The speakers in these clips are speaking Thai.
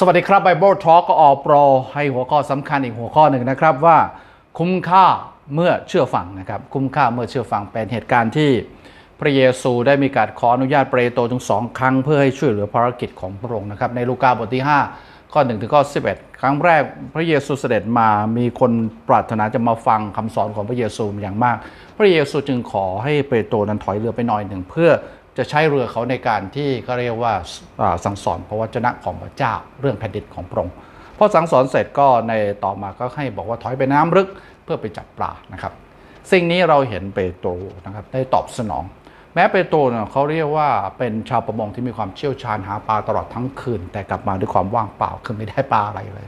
สวัสดีครับ Bible Talk ก็ออกโปรให้หัวข้อสำคัญอีกหัวข้อหนึ่งนะครับว่าคุ้มค่าเมื่อเชื่อฟังนะครับคุ้มค่าเมื่อเชื่อฟังเป็นเหตุการณ์ที่พระเยซูได้มีการขออนุญาตเปโตรถึงสองครั้งเพื่อให้ช่วยเหลือภารกิจของพระองค์นะครับในลูกาบทที่ 5 ข้อ1ถึงข้อ 11 ครั้งแรกพระเยซูเสด็จมามีคนปรารถนาจะมาฟังคำสอนของพระเยซูอย่างมาก พระเยซูจึงขอให้เปโตรนั้นถอยเรือไปหน่อยหนึ่งเพื่อ จะใช้เรือเขาในการที่เขาเรียกว่าสั่งสอนพระวจนะของพระเจ้าเรื่องแผ่นดินของพระองค์พอสั่งสอนเสร็จก็ในต่อมาก็ให้บอกว่าถอยไปน้ำลึกเพื่อไปจับปลานะครับ สิ่งนี้เราเห็นเปโตรนะครับได้ตอบสนอง แม้เปโตรเนี่ยเขาเรียกว่าเป็นชาวประมงที่มีความเชี่ยวชาญหาปลาตลอดทั้งคืน แต่กลับมาด้วยความว่างเปล่าคือไม่ได้ปลาอะไรเลย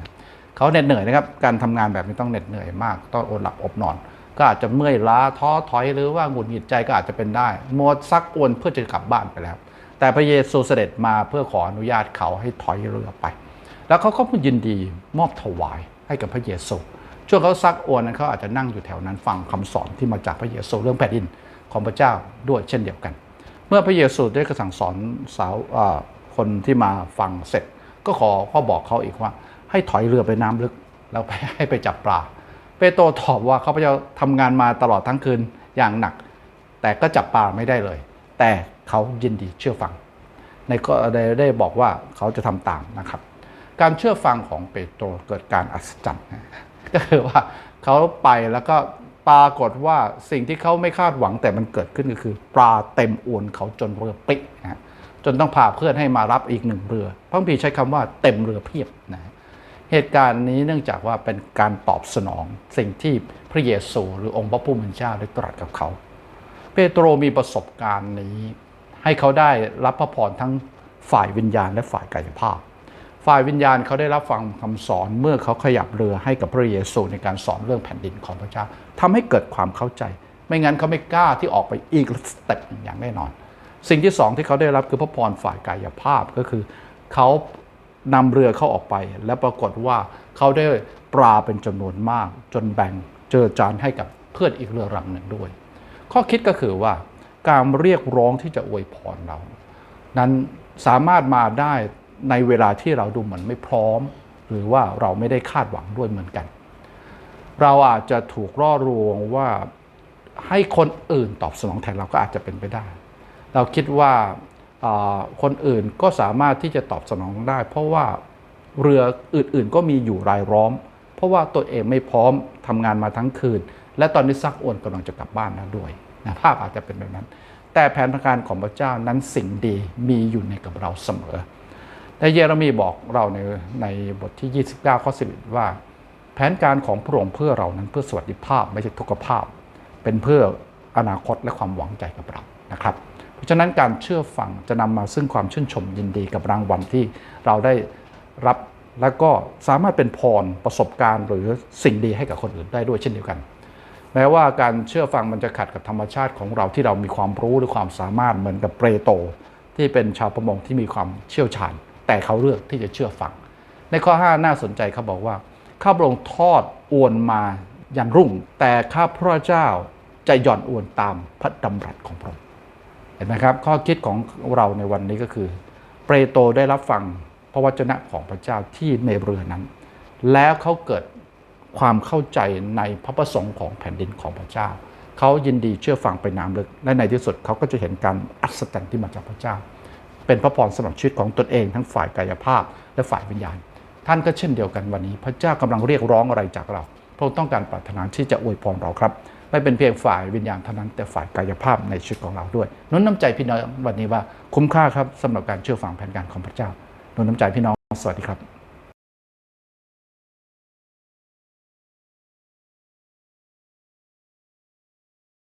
เขาเหน็ดเหนื่อยนะครับการทำงานแบบนี้ต้องเหน็ดเหนื่อยมากต้องอดหลับอบนอน ก็อาจจะเมื่อยล้าท้อถอยหรือว่าหงุดหงิดใจก็อาจจะเป็นได้หมดซักอวนเพื่อจะกลับบ้านไปแล้ว แต่พระเยซูเสด็จมาเพื่อขออนุญาตเขาให้ถอยเรือไป แล้วเขาก็ยินดีมอบถวายให้กับพระเยซูช่วงเขาซักอวนนั้นเขาอาจจะนั่งอยู่แถวนั้นฟังคำสอนที่มาจากพระเยซูเรื่องแผ่นดินของพระเจ้าด้วยเช่นเดียวกัน เมื่อพระเยซูได้กระสั่งสอนสาวคนที่มาฟังเสร็จ ก็ขอก็บอกเขาอีกว่า ให้ถอยเรือไปน้ำลึกแล้วไปให้ไปจับปลา เปโตรตอบว่าเขาพเจ้าทำงานมาตลอดทั้งคืนอย่างหนัก แต่ก็จับปลาไม่ได้เลย แต่เขายินดีเชื่อฟัง ในก็ได้บอกว่าเขาจะทำตามนะครับ การเชื่อฟังของเปโตรเกิดการอัศจรรย์ก็คือว่าเขาไปแล้วก็ปรากฏว่าสิ่งที่เขาไม่คาดหวังแต่มันเกิดขึ้นก็คือ ปลาเต็มอวนเขาจนเรือปลิกนะจนต้องพาเพื่อนให้มารับอีกหนึ่งเรือพระคัมภีใช้คำว่าเต็มเรือเพียบนะ เหตุการณ์นี้เนื่องจากว่าเป็นการตอบสนองสิ่งที่พระเยซูหรือองค์พระผู้เป็นเจ้าได้ตรัสกับเขา เปโตรมีประสบการณ์นี้ ให้เขาได้รับพระพรทั้งฝ่ายวิญญาณและฝ่ายกายภาพ ฝ่ายวิญญาณเขาได้รับฟังคำสอนเมื่อเขาขยับเรือให้กับพระเยซูในการสอนเรื่องแผ่นดินของพระเจ้าทำให้เกิดความเข้าใจ ไม่งั้นเขาไม่กล้าที่ออกไปอีกสเต็ปหนึ่งอย่างแน่นอน สิ่งที่สองที่เขาได้รับคือพระพรฝ่ายกายภาพก็คือเขา นำเรือเข้าออกไป และปรากฏว่าเขาได้ปลาเป็นจำนวนมาก จนแบ่งเจอจานให้กับเพื่อนอีกเรือลำหนึ่งด้วย ข้อคิดก็คือว่าการเรียกร้องที่จะอวยพรเรา นั้นสามารถมาได้ในเวลาที่เราดูเหมือนไม่พร้อม หรือว่าเราไม่ได้คาดหวังด้วยเหมือนกัน เราอาจจะถูกร่อลวงว่าให้คนอื่นตอบสนองแทนเราก็อาจจะเป็นไปได้ เราคิดว่า คนอื่นก็สามารถที่จะตอบสนองได้ เพราะว่าเรืออื่นๆก็มีอยู่รายล้อม เพราะว่าตัวเองไม่พร้อมทำงานมาทั้งคืน และตอนนี้ซักอวนกำลังจะกลับบ้านแล้วด้วยนะภาพอาจจะเป็นแบบนั้น แต่แผนการของพระเจ้านั้นสิ่งดีมีอยู่ในกับเราเสมอในเยเรมีบอกเราในในบทที่ 29 ข้อ11ว่า แผนการของพระองค์เพื่อเรานั้นเพื่อสวัสดิภาพไม่ใช่ทุกขภาพ เป็นเพื่ออนาคตและความหวังใจกับเรานะครับ เพราะฉะนั้นการเชื่อฟังจะนำมาซึ่งความชื่นชมยินดีกับรางวัลที่เราได้รับและก็สามารถเป็นพรประสบการณ์ หรือสิ่งดีให้กับคนอื่นได้ด้วยเช่นเดียวกัน แม้ว่าการเชื่อฟังมันจะขัดกับธรรมชาติของเราที่เรามีความรู้หรือความสามารถเหมือนกับเปรโต ที่เป็นชาวประมงที่มีความเชี่ยวชาญ แต่เขาเลือกที่จะเชื่อฟัง ในข้อ 5 น่าสนใจเขาบอกว่าข้าพระองค์ทอดอวนมายันรุ่ง แต่ข้าพระเจ้าจะหย่อนอวนตามพระดำรัสของพระองค์ ห็นไหมครับ ข้อคิดของเราในวันนี้ก็คือ เปโตรได้รับฟังพระวจนะของพระเจ้าที่ในเรือนั้น แล้วเขาเกิดความเข้าใจในพระประสงค์ของแผ่นดินของพระเจ้า เขายินดีเชื่อฟังไปน้ำลึก และในที่สุดเขาก็จะเห็นการอัศจรรย์ที่มาจากพระเจ้า เป็นพระพรสำหรับชีวิตของตนเองทั้งฝ่ายกายภาพและฝ่ายวิญญาณ ท่านก็เช่นเดียวกันวันนี้ พระเจ้ากำลังเรียกร้องอะไรจากเราพระองค์ต้องการปรารถนาที่จะอวยพรเราครับ ไม่เป็นเพียงฝ่ายวิญญาณเท่านั้นแต่ฝ่ายกายภาพในชีวิตของเราด้วยนุนน้ำใจพี่น้องวันนี้ว่าคุ้มค่าครับสำหรับการเชื่อฟังแผนการของพระเจ้านุนน้ำใจพี่น้องสวัสดีครับ